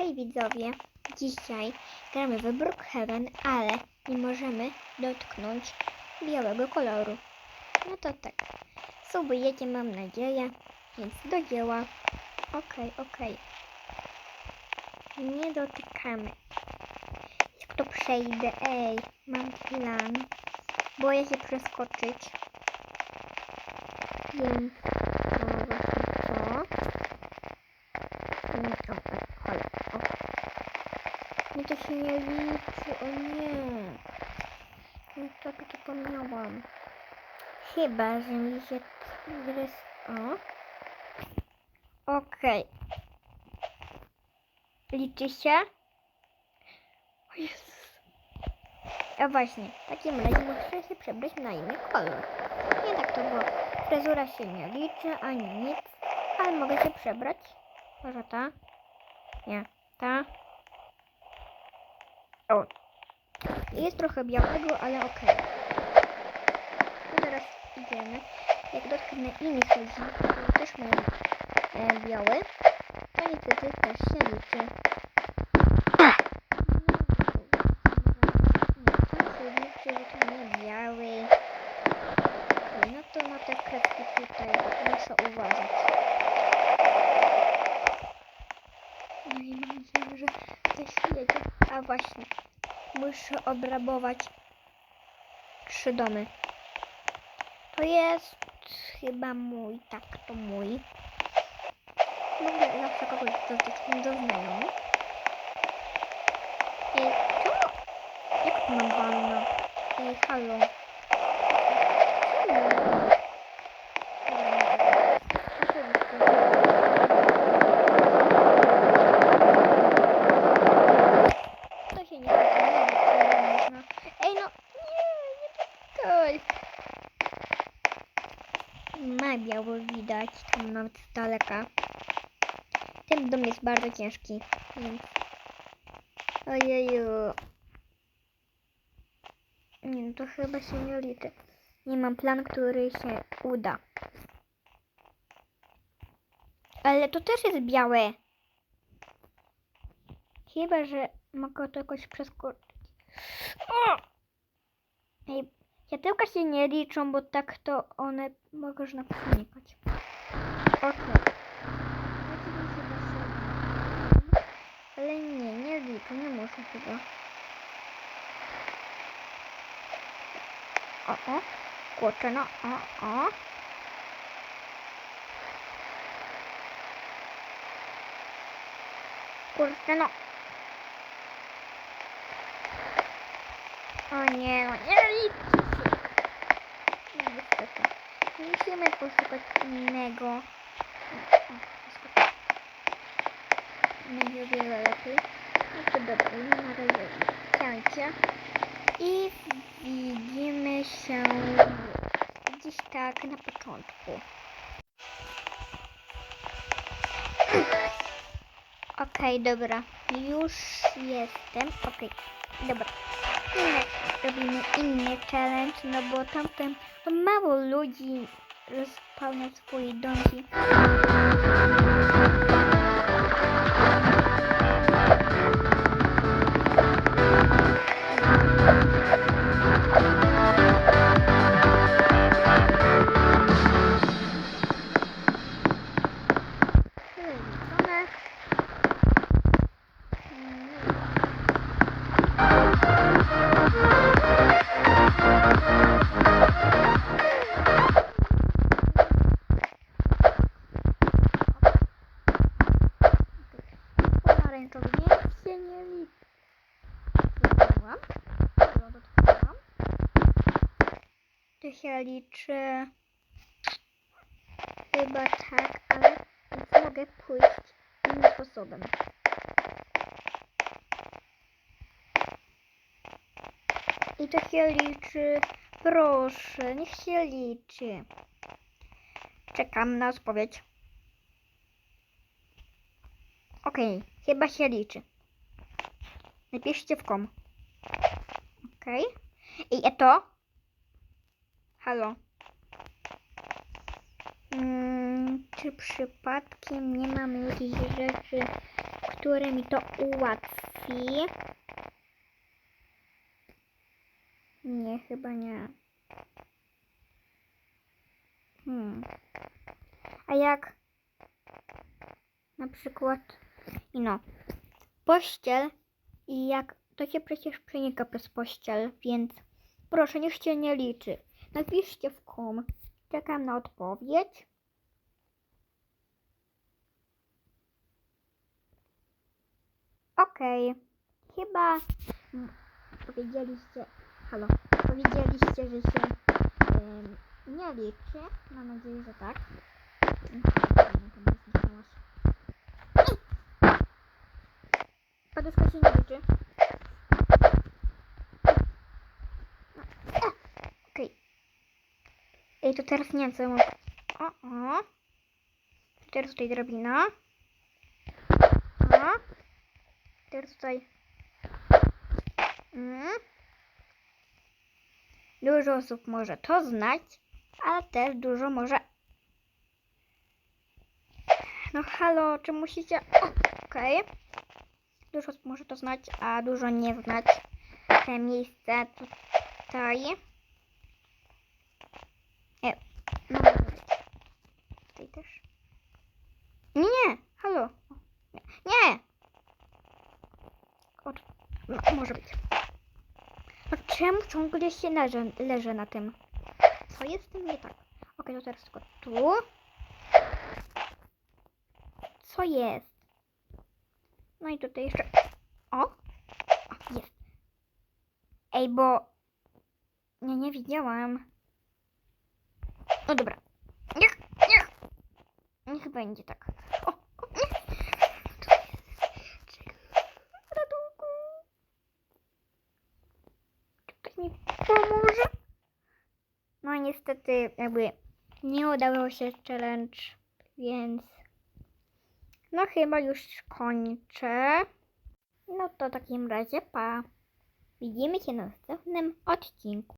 Hej widzowie, dzisiaj gramy w Brookhaven, ale nie możemy dotknąć białego koloru. No to tak, subujecie mam nadzieję, więc do dzieła. Okej, okej. Nie dotykamy. Jak to przejdę? Ej, mam plan. Boję się przeskoczyć. Więc to właśnie to. Mm, O, o, halo, o. Się nie liczy, o nie. No to zapomniałam. Chyba, że mi się wrys... O. Okej. Liczy się? O Jezus. A właśnie, w takim razie muszę się przebrać na inny kolor. Nie tak to było. Fryzura się nie liczy, ani nic. Ale mogę się przebrać. Może ta? Nie, ta. O. Jest trochę białego, ale okej. To teraz idziemy. Jak dotknę innych ludzi, którzy też mają e, biały, to niestety też się liczy. No to na te kredki tutaj muszę uważać. No i mam nadzieję, że ktoś jedzie. A właśnie, muszę obrabować trzy domy. To jest chyba mój, tak, to mój. Mogę zawsze kogoś dotyczyć do znajomych. Czemu? Jak to mam wanna? Ej, halo. Czemu? Oczywiście. To się nie da, nie da, można. Ej no, nie, nie czekaj. Ma biało widać, tam nawet z daleka. Ten dom jest bardzo ciężki, więc... Ojeju. Nie no, to chyba się nie liczy. Nie mam plan, który się uda. Ale to też jest białe. Chyba, że mogę to jakoś przeskoczyć. O! Ej, światełka się nie liczą, bo tak to one można przenikać. Okej. Się- Ale nie, nie liczą, nie muszę chyba. O, o. Kurczę, no, o, o. Kurczę, no. O nie, no nie liczy niestety. Musimy poszukać innego. Będzie wiele lepiej. No to dobra, na razie cięcie. I widzimy się gdzieś tak na początku. Okej, dobra. Już jestem. Okej, dobra. Robimy inny challenge, no bo tamten mało ludzi rozpełnia swoje domki. To się liczy. Chyba tak, ale mogę pójść innym sposobem. I to się liczy. Proszę, niech się liczy. Czekam na odpowiedź. Okej, chyba się liczy. Napiszcie w kom. Okej. I a to? Halo. Mm, czy przypadkiem nie mamy jakichś rzeczy, które mi to ułatwi. Nie, chyba nie. Hmm. A jak na przykład, no, pościel i jak to się przecież przenika przez pościel, więc proszę, niech się nie liczy. Napiszcie w kom. Czekam na odpowiedź. Okej. Chyba mm, powiedzieliście, halo, powiedzieliście, że się em, nie liczy. Mam nadzieję, że tak. Poduszka się nie liczy. No, e, Okej. Ej, to teraz nie wiem, co ja mam. O, o. Teraz tutaj drabina. O. Teraz tutaj. Mm. Dużo osób może to znać, ale też dużo może. No halo, czy musicie. Okej. Dużo osób może to znać, a dużo nie znać. Te miejsce tutaj. E, no może być. Tutaj też. Nie, nie, halo. Nie. nie. O, tu- no, może być. No czemu ciągle się leżę, leżę na tym? Co jest z tym nie tak? Okej, to teraz tylko tu. Co jest? No i tutaj jeszcze... O! o jest. Ej, bo... Nie, nie widziałam. No dobra. Niech, niech. Niech będzie tak. O, o nie. To jest... Czekaj. Ratunku. Czy ktoś mi pomoże? No niestety jakby nie udało się challenge, więc no chyba już kończę. No to w takim razie pa. Widzimy się na następnym odcinku.